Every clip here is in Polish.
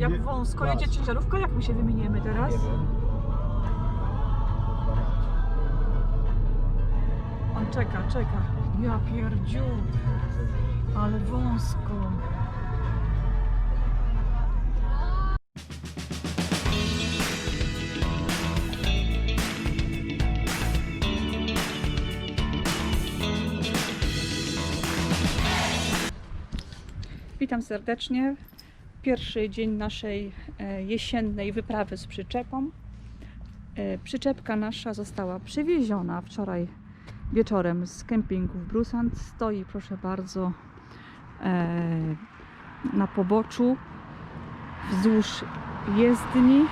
Jak wąsko jedzie ciężarówka, jak my się wymieniemy teraz? On czeka, czeka. Ja pierdziu, ale wąsko. Witam serdecznie. Pierwszy dzień naszej e, jesiennej wyprawy z przyczepą. E, Przyczepka nasza została przywieziona wczoraj wieczorem z kempingu w Brusant. Stoi, proszę bardzo, e, na poboczu wzdłuż jezdni.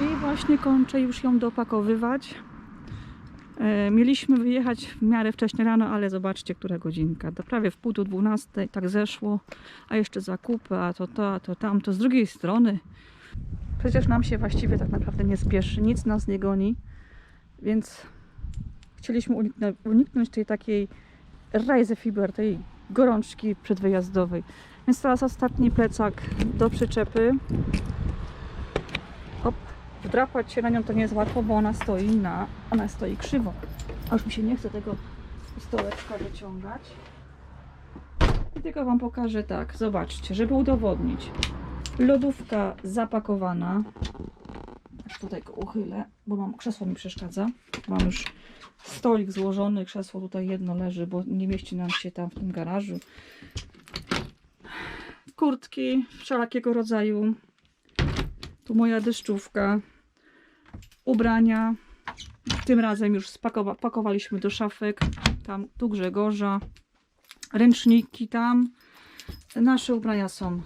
I właśnie kończę już ją dopakowywać. E, Mieliśmy wyjechać w miarę wcześnie rano, ale zobaczcie, która godzinka. To prawie w pół do dwunastej tak zeszło, a jeszcze zakupy, a to to, a to tamto. Z drugiej strony, przecież nam się właściwie tak naprawdę nie spieszy, nic nas nie goni, więc chcieliśmy uniknąć, tej takiej Reisefiber, tej gorączki przedwyjazdowej. Więc teraz ostatni plecak do przyczepy. Wdrapać się na nią to nie jest łatwo, bo ona stoi na, ona stoi krzywo. A już mi się nie chce tego stołeczka wyciągać. I tylko Wam pokażę tak, zobaczcie, żeby udowodnić. Lodówka zapakowana. Tutaj go uchylę, bo mam krzesło mi przeszkadza. Mam już stolik złożony, krzesło tutaj jedno leży, bo nie mieści nam się tam w tym garażu. Kurtki wszelakiego rodzaju. Tu moja deszczówka. Ubrania. Tym razem już spakowa- pakowaliśmy do szafek. Tam tu Grzegorza. Ręczniki tam. Nasze ubrania są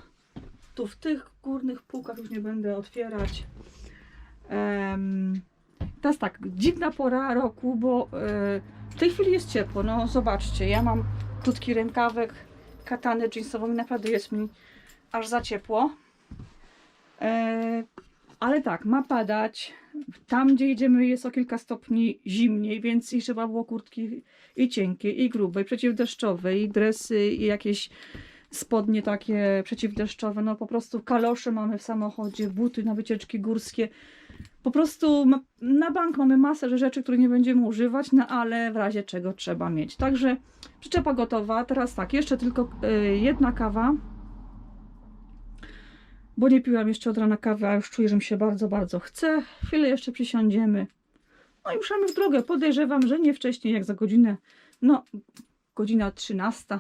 tu w tych górnych półkach. Już nie będę otwierać. Em, Teraz tak, dziwna pora roku, bo e, w tej chwili jest ciepło. No zobaczcie, ja mam krótki rękawek, katanę jeansową i naprawdę jest mi aż za ciepło. E, ale tak, ma padać. Tam, gdzie jedziemy, jest o kilka stopni zimniej, więc i trzeba było kurtki i cienkie, i grube, i przeciwdeszczowe, i dresy, i jakieś spodnie takie przeciwdeszczowe. No po prostu kalosze mamy w samochodzie, buty na wycieczki górskie. Po prostu na bank mamy masę rzeczy, które nie będziemy używać, no ale w razie czego trzeba mieć. Także przyczepa gotowa. Teraz tak, jeszcze tylko y, jedna kawa. Bo nie piłam jeszcze od rana kawy, a już czuję, że mi się bardzo, bardzo chce. Chwilę jeszcze przysiądziemy. No i ruszamy w drogę. Podejrzewam, że nie wcześniej jak za godzinę. No, godzina 13.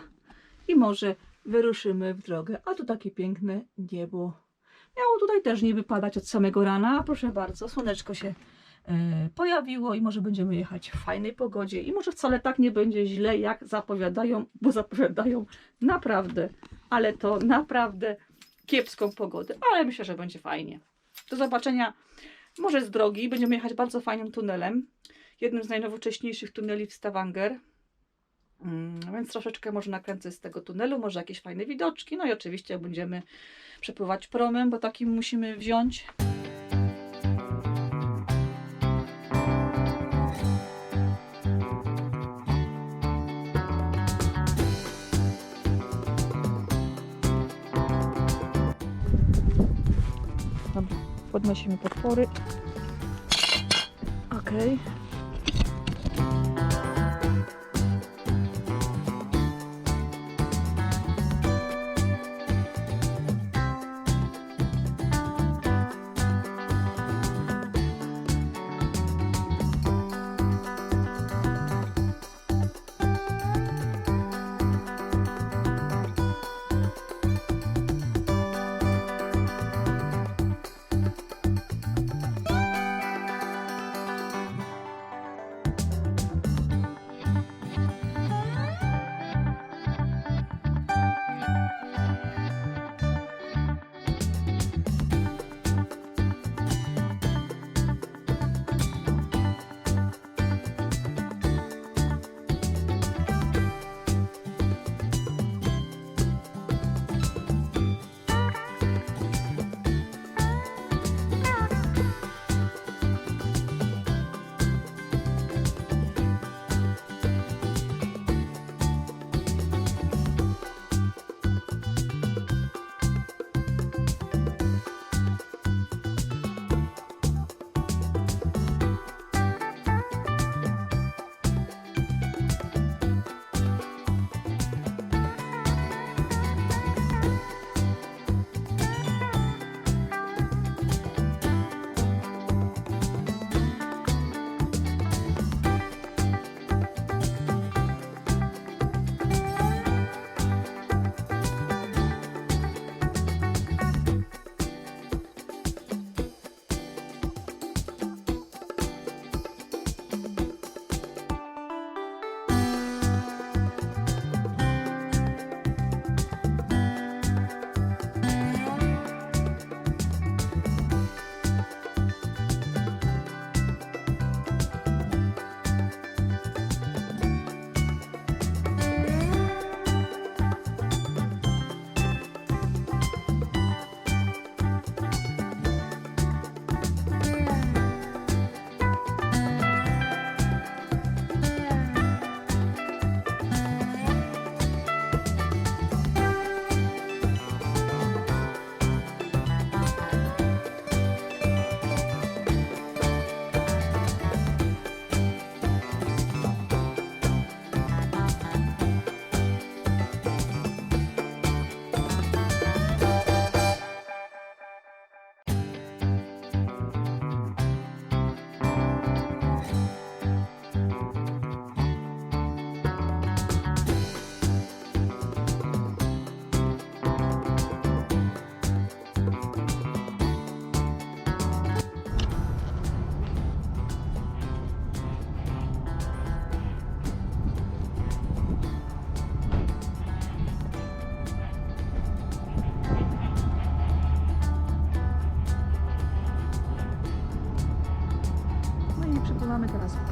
I może wyruszymy w drogę. A tu takie piękne niebo. Miało tutaj też nie wypadać od samego rana. Proszę bardzo, słoneczko się e, pojawiło i może będziemy jechać w fajnej pogodzie. I może wcale tak nie będzie źle, jak zapowiadają, bo zapowiadają naprawdę, ale to naprawdę kiepską pogodę. Ale myślę, że będzie fajnie. Do zobaczenia może z drogi. Będziemy jechać bardzo fajnym tunelem. Jednym z najnowocześniejszych tuneli w Stavanger. Mm, więc troszeczkę może nakręcę z tego tunelu, może jakieś fajne widoczki. No i oczywiście będziemy przepływać promem, bo takim musimy wziąć. Podnosimy podpory. Okej. Przepływamy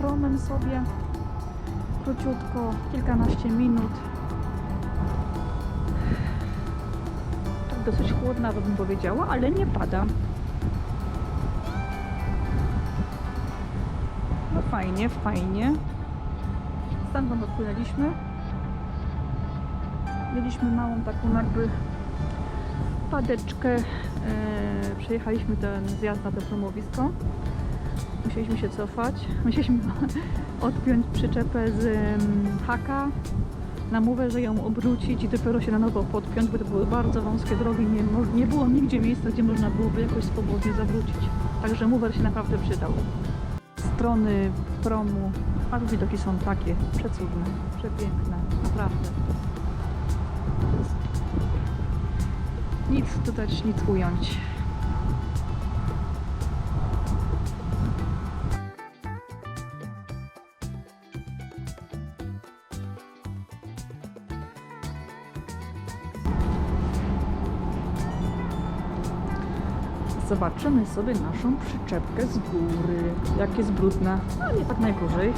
promem sobie. Króciutko, kilkanaście minut. Tak dosyć chłodna, bym powiedziała, ale nie pada. No fajnie, fajnie. Stamtąd odpłynęliśmy. Mieliśmy małą taką jakby padeczkę. E, przejechaliśmy ten zjazd na to promowisko. Musieliśmy się cofać. Musieliśmy odpiąć przyczepę z haka na mowę, że ją obrócić i dopiero się na nowo podpiąć, bo to były bardzo wąskie drogi. Nie, nie było nigdzie miejsca, gdzie można byłoby jakoś swobodnie zawrócić. Także mower się naprawdę przydał. Strony promu, a tu widoki są takie przecudne, przepiękne, naprawdę. Nic dodać, nic ująć. Zobaczymy sobie naszą przyczepkę z góry. Jak jest brudna, a nie tak najgorzej.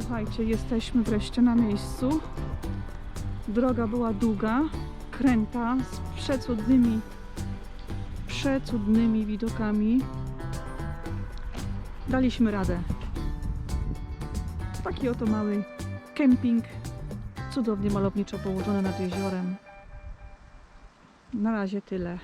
Słuchajcie, jesteśmy wreszcie na miejscu. Droga była długa, kręta, z przecudnymi, przecudnymi widokami. Daliśmy radę. Taki oto mały kemping, cudownie malowniczo położony nad jeziorem. Na razie tyle.